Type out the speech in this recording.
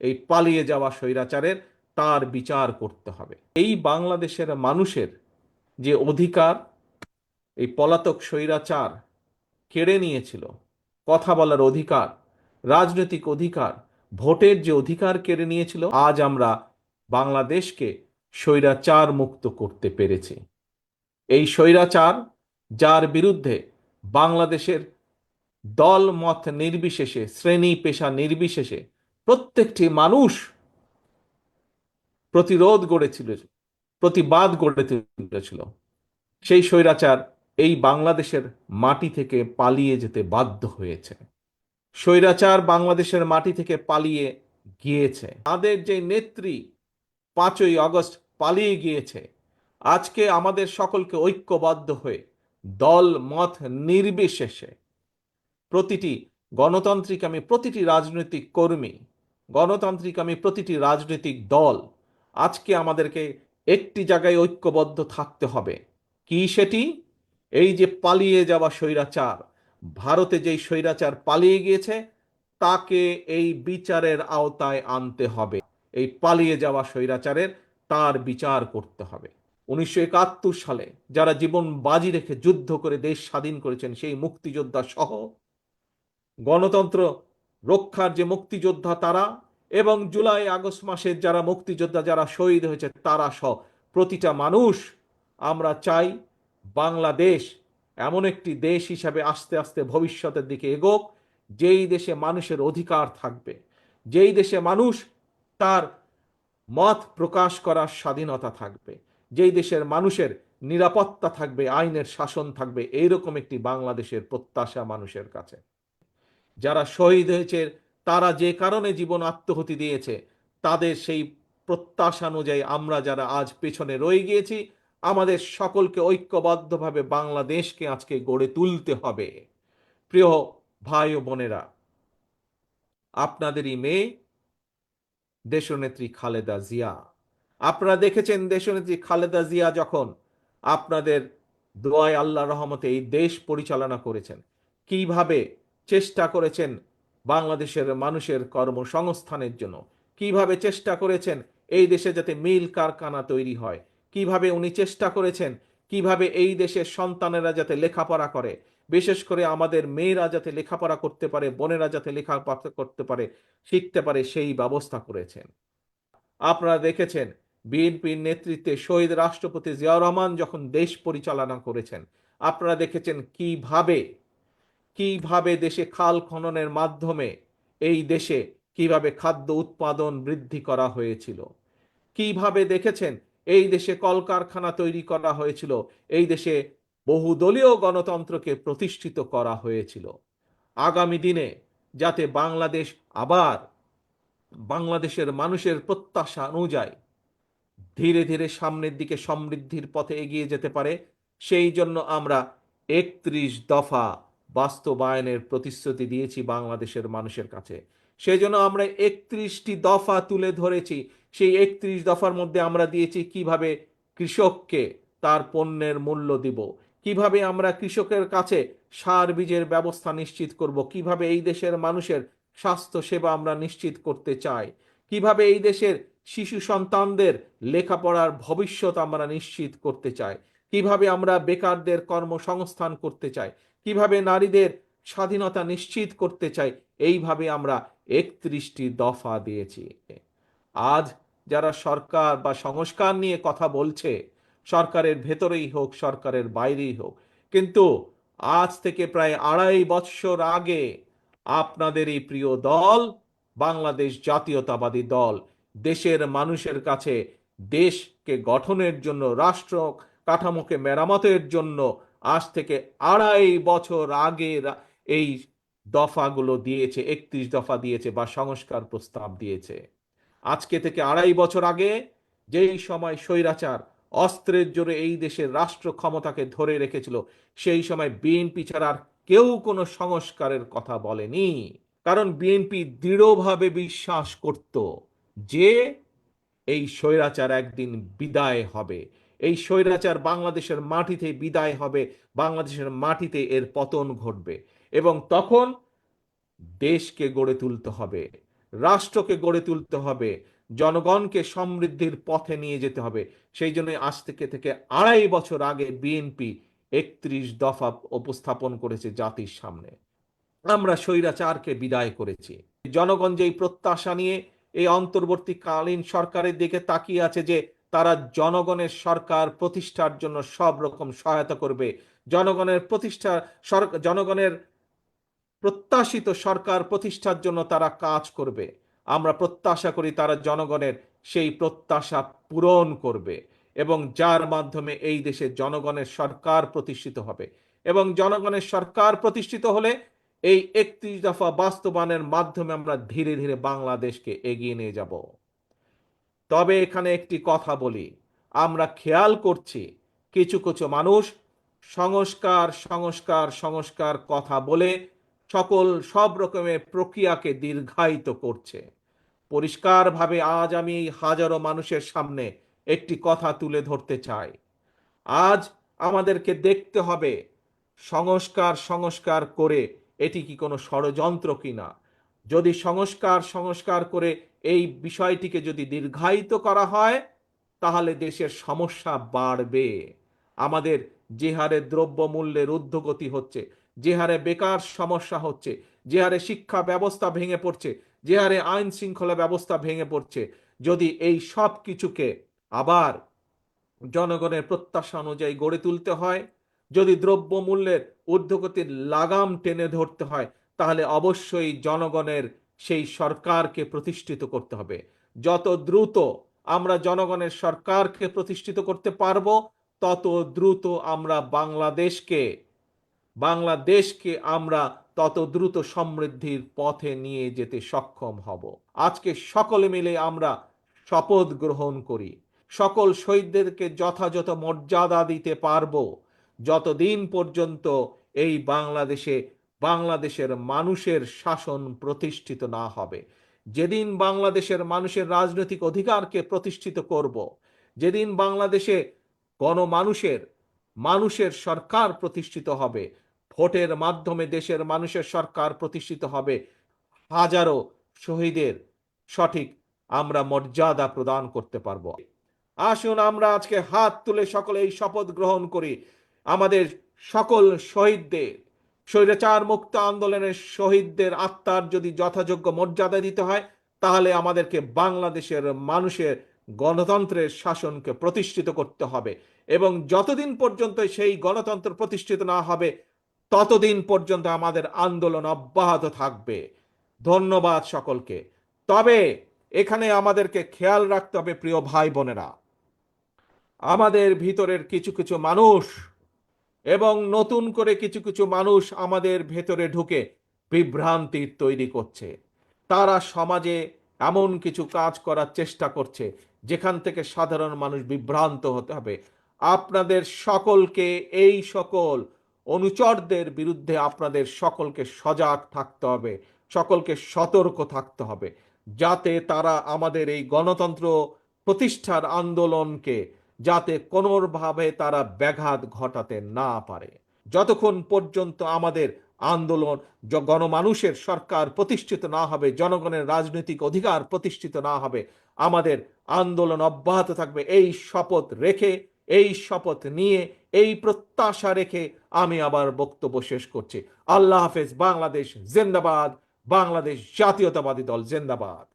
এই পালিয়ে যাওয়া স্বৈরাচারের তার বিচার করতে হবে। এই বাংলাদেশের মানুষের যে অধিকার, এই পলাতক স্বৈরাচার কেড়ে নিয়েছিল, কথা বলার অধিকার, রাজনৈতিক অধিকার, ভোটের যে অধিকার কেড়ে নিয়েছিল, আজ আমরা বাংলাদেশকে স্বৈরাচার মুক্ত করতে পেরেছি। এই স্বৈরাচার, যার বিরুদ্ধে বাংলাদেশের দল মত নির্বিশেষে, শ্রেণি পেশা নির্বিশেষে প্রত্যেকটি মানুষ প্রতিরোধ গড়েছিল, প্রতিবাদ গড়ে তুলেছিল। সেই স্বৈরাচার এই বাংলাদেশের মাটি থেকে পালিয়ে যেতে বাধ্য হয়েছে। স্বৈরাচার বাংলাদেশের মাটি থেকে পালিয়ে গিয়েছে। তাদের যে নেত্রী পাঁচই আগস্ট পালিয়ে গিয়েছে, আজকে আমাদের সকলকে ঐক্যবদ্ধ হয়ে দল মত নির্বিশেষে প্রতিটি গণতান্ত্রিক আমি প্রতিটি রাজনৈতিক কর্মী গণতান্ত্রিক আমি প্রতিটি রাজনৈতিক দল, আজকে আমাদেরকে একটি জায়গায় ঐক্যবদ্ধ থাকতে হবে। কি সেটি? এই যে পালিয়ে যাওয়া স্বৈরাচার, ভারতে যেই স্বৈরাচার পালিয়ে গিয়েছে, তাকে এই বিচারের আওতায় আনতে হবে। এই পালিয়ে যাওয়া স্বৈরাচারের তার বিচার করতে হবে। উনিশশো একাত্তর সালে যারা জীবন বাজি রেখে যুদ্ধ করে দেশ স্বাধীন করেছেন, সেই মুক্তিযোদ্ধা সহ গণতন্ত্র রক্ষার যে মুক্তিযোদ্ধা তারা এবং জুলাই আগস্ট মাসের যারা মুক্তিযোদ্ধা, যারা শহীদ হয়েছে তারা সহ প্রতিটা মানুষ, আমরা চাই বাংলাদেশ এমন একটি দেশ হিসাবে আস্তে আস্তে ভবিষ্যতের দিকে এগোক, যেই দেশে মানুষের অধিকার থাকবে, যেই দেশে মানুষ তার মত প্রকাশ করার স্বাধীনতা থাকবে, যেই দেশের মানুষের নিরাপত্তা থাকবে, আইনের শাসন থাকবে, এইরকম একটি বাংলাদেশের প্রত্যাশা মানুষের কাছে। যারা শহীদ হয়েছে, তারা যে কারণে জীবন আত্মহতি দিয়েছে, তাদের সেই প্রত্যাশা অনুযায়ী আমরা যারা আজ পেছনে রয়ে গিয়েছি, আমাদের সকলকে ঐক্যবদ্ধভাবে বাংলাদেশকে আজকে গড়ে তুলতে হবে। প্রিয় ভাই ও বোনেরা, আপনাদেরই মেয়ে দেশনেত্রী খালেদা জিয়া। আপনারা দেখেছেন দেশনেত্রী খালেদা জিয়া যখন আপনাদের দোয়ায় আল্লাহ রহমতে এই দেশ পরিচালনা করেছেন। কীভাবে চেষ্টা করেছেন বাংলাদেশের মানুষের কর্মসংস্থানের জন্য। কীভাবে চেষ্টা করেছেন এই দেশে যাতে মিল কারখানা তৈরি হয়? কীভাবে উনি চেষ্টা করেছেন? কীভাবে এই দেশের সন্তানেরা যাতে লেখাপড়া করে? বিশেষ করে আমাদের মেয়েরা যাতে লেখাপড়া করতে পারে, বোনেরা যাতে লেখাপড়া করতে পারে, শিখতে পারে, সেই ব্যবস্থা করেছেন। আপনারা দেখেছেন, বিএনপির নেতৃত্বে শহীদ রাষ্ট্রপতি জিয়াউর রহমান যখন দেশ পরিচালনা করেছেন, আপনারা দেখেছেন কীভাবে কীভাবে দেশে খাল খননের মাধ্যমে এই দেশে কীভাবে খাদ্য উৎপাদন বৃদ্ধি করা হয়েছিল? কীভাবে দেখেছেন এই দেশে কলকারখানা তৈরি করা হয়েছিল? এই দেশে বহুদলীয় গণতন্ত্রকে প্রতিষ্ঠিত করা হয়েছিল। আগামী দিনে যাতে বাংলাদেশ আবার বাংলাদেশের মানুষের প্রত্যাশা অনুযায়ী ধীরে ধীরে সামনের দিকে সমৃদ্ধির পথে এগিয়ে যেতে পারে, সেই জন্য আমরা একত্রিশ দফা বাস্তবায়নের প্রতিশ্রুতি দিয়েছি বাংলাদেশের মানুষের কাছে। সেই জন্য আমরা একত্রিশটি দফা তুলে ধরেছি। সেই একত্রিশ দফার মধ্যে আমরা দিয়েছি কীভাবে কৃষককে তার পণ্যের মূল্য দিব, কীভাবে আমরা কৃষকের কাছে সার বীজের ব্যবস্থা নিশ্চিত করব, কীভাবে এই দেশের মানুষের স্বাস্থ্য সেবা আমরা নিশ্চিত করতে চাই, কীভাবে এই দেশের শিশু সন্তানদের লেখাপড়ার ভবিষ্যৎ আমরা নিশ্চিত করতে চাই, কীভাবে আমরা বেকারদের কর্মসংস্থান করতে চাই কীভাবে নারীদের স্বাধীনতা নিশ্চিত করতে চাই, এইভাবে আমরা একত্রিশটি দফা দিয়েছি। আজ যারা সরকার বা সংস্কার নিয়ে কথা বলছে, সরকারের ভেতরেই হোক, সরকারের বাইরেই হোক, কিন্তু আজ থেকে প্রায় আড়াই বৎসর আগে আপনাদের এই প্রিয় দল, বাংলাদেশ জাতীয়তাবাদী দল, দেশের মানুষের কাছে দেশকে গঠনের জন্য, রাষ্ট্র কাঠামোকে মেরামতের জন্য আজ থেকে আড়াই বছর আগে এই দফাগুলো দিয়েছে, একত্রিশ দফা দিয়েছে বা সংস্কার প্রস্তাব দিয়েছে। আজকে থেকে আড়াই বছর আগে যেই সময় স্বৈরাচার অস্ত্রের জোরে এই দেশের রাষ্ট্র ক্ষমতাকে ধরে রেখেছিল, সেই সময় বিএনপি ছাড়া আর কেউ কোনো সংস্কারের কথা বলেনি। কারণ বিএনপি দৃঢ়ভাবে বিশ্বাস করত যে এই স্বৈরাচার একদিন বিদায় হবে। এই স্বৈরাচার বাংলাদেশের মাটিতে বিদায় হবে, বাংলাদেশের মাটিতে এর পতন ঘটবে এবং তখন দেশকে গড়ে তুলতে হবে, রাষ্ট্রকে গড়ে তুলতে হবে, জনগণকে সমৃদ্ধির পথে নিয়ে যেতে হবে। সেই জন্য আজ থেকে থেকে আড়াই বছর আগে বিএনপি একত্রিশ দফা উপস্থাপন করেছে জাতির সামনে। আমরা স্বৈরাচারকে বিদায় করেছি। জনগণ যেই প্রত্যাশা নিয়ে এই অন্তর্বর্তীকালীন সরকারের দিকে তাকিয়ে আছে যে তারা জনগণের সরকার প্রতিষ্ঠার জন্য সব রকম সহায়তা করবে। জনগণের প্রতিষ্ঠা জনগণের প্রত্যাশিত সরকার প্রতিষ্ঠার জন্য তারা কাজ করবে। আমরা প্রত্যাশা করি তারা জনগণের সেই প্রত্যাশা পূরণ করবে এবং যার মাধ্যমে এই দেশে জনগণের সরকার প্রতিষ্ঠিত হবে। এবং জনগণের সরকার প্রতিষ্ঠিত হলে এই একত্রিশ দফা বাস্তবায়নের মাধ্যমে আমরা ধীরে ধীরে বাংলাদেশকে এগিয়ে নিয়ে যাব। তবে এখানে একটি কথা বলি। আমরা খেয়াল করছি, কিছু কিছু মানুষ সংস্কার সংস্কার সংস্কার কথা বলে সকল সব রকমের প্রক্রিয়াকে দীর্ঘায়িত করছে। পরিষ্কারভাবে আজ আমি হাজারো মানুষের সামনে একটি কথা তুলে ধরতে চাই। আজ আমাদেরকে দেখতে হবে, সংস্কার সংস্কার করে এটি কি কোনো ষড়যন্ত্র কিনা? যদি সংস্কার সংস্কার করে এই বিষয়টিকে যদি দীর্ঘায়িত করা হয়, তাহলে দেশের সমস্যা বাড়বে। আমাদের যে হারে দ্রব্যমূল্যের ঊর্ধ্বগতি হচ্ছে, যে হারে বেকার সমস্যা হচ্ছে, যে হারে শিক্ষা ব্যবস্থা ভেঙে পড়ছে, যে হারে আইন শৃঙ্খলা ব্যবস্থা ভেঙে পড়ছে, যদি এই সব কিছুকে আবার জনগণের প্রত্যাশা অনুযায়ী গড়ে তুলতে হয়, যদি দ্রব্যমূল্যের ঊর্ধ্বগতির লাগাম টেনে ধরতে হয়, তাহলে অবশ্যই জনগণের সেই সরকারকে প্রতিষ্ঠিত করতে হবে। যত দ্রুত আমরা জনগণের সরকারকে প্রতিষ্ঠিত করতে পারব, তত দ্রুত আমরা বাংলাদেশকে বাংলাদেশকে আমরা তত দ্রুত সমৃদ্ধির পথে নিয়ে যেতে সক্ষম হব। আজকে সকলে মিলে আমরা শপথ গ্রহণ করি। সকল শহীদদেরকে যথাযথ মর্যাদা দিতে পারব। যতদিন পর্যন্ত এই বাংলাদেশে বাংলাদেশের মানুষের শাসন প্রতিষ্ঠিত না হবে। যেদিন বাংলাদেশের মানুষের রাজনৈতিক অধিকারকে প্রতিষ্ঠিত করব, যেদিন বাংলাদেশে গণমানুষের, মানুষের সরকার প্রতিষ্ঠিত হবে, ভোটের মাধ্যমে দেশের মানুষের সরকার প্রতিষ্ঠিত হবে, হাজারো শহীদের সঠিক আমরা মর্যাদা প্রদান করতে পারব। আসুন আমরা আজকে হাত তুলে সকলে এই শপথ গ্রহণ করি। আমাদের সকল শহীদদের স্বৈরাচার মুক্ত আন্দোলনের শহীদদের আত্মার যদি যথাযোগ্য মর্যাদা দিতে হয়, তাহলে আমাদেরকে বাংলাদেশের মানুষের গণতন্ত্রের শাসনকে প্রতিষ্ঠিত করতে হবে এবং যতদিন পর্যন্ত সেই গণতন্ত্র প্রতিষ্ঠিত না হবে, ততদিন পর্যন্ত আমাদের আন্দোলন অব্যাহত থাকবে। ধন্যবাদ সকলকে। তবে এখানে আমাদেরকে খেয়াল রাখতে হবে, প্রিয় ভাই বোনেরা আমাদের ভিতরের কিছু কিছু মানুষ এবং নতুন করে কিছু কিছু মানুষ আমাদের ভেতরে ঢুকে বিভ্রান্তি তৈরি করছে। তারা সমাজে এমন কিছু কাজ করার চেষ্টা করছে, যেখান থেকে সাধারণ মানুষ বিভ্রান্ত হতে হবে। আপনাদের সকলকে, এই সকল অনুচরদের বিরুদ্ধে আপনাদের সকলকে সজাগ থাকতে হবে, সকলকে সতর্ক থাকতে হবে, যাতে তারা আমাদের এই গণতন্ত্র প্রতিষ্ঠার আন্দোলনকে যাতে কোনোভাবে তারা ব্যাঘাত ঘটাতে না পারে। যতক্ষণ পর্যন্ত আমাদের আন্দোলন গণমানুষের সরকার প্রতিষ্ঠিত না হবে, জনগণের রাজনৈতিক অধিকার প্রতিষ্ঠিত না হবে, আমাদের আন্দোলন অব্যাহত থাকবে। এই শপথ রেখে, এই শপথ নিয়ে, এই প্রত্যাশা রেখে আমি আবার বক্তব্য শেষ করছি। আল্লাহ হাফেজ, বাংলাদেশ জিন্দাবাদ, বাংলাদেশ জাতীয়তাবাদী দল জিন্দাবাদ।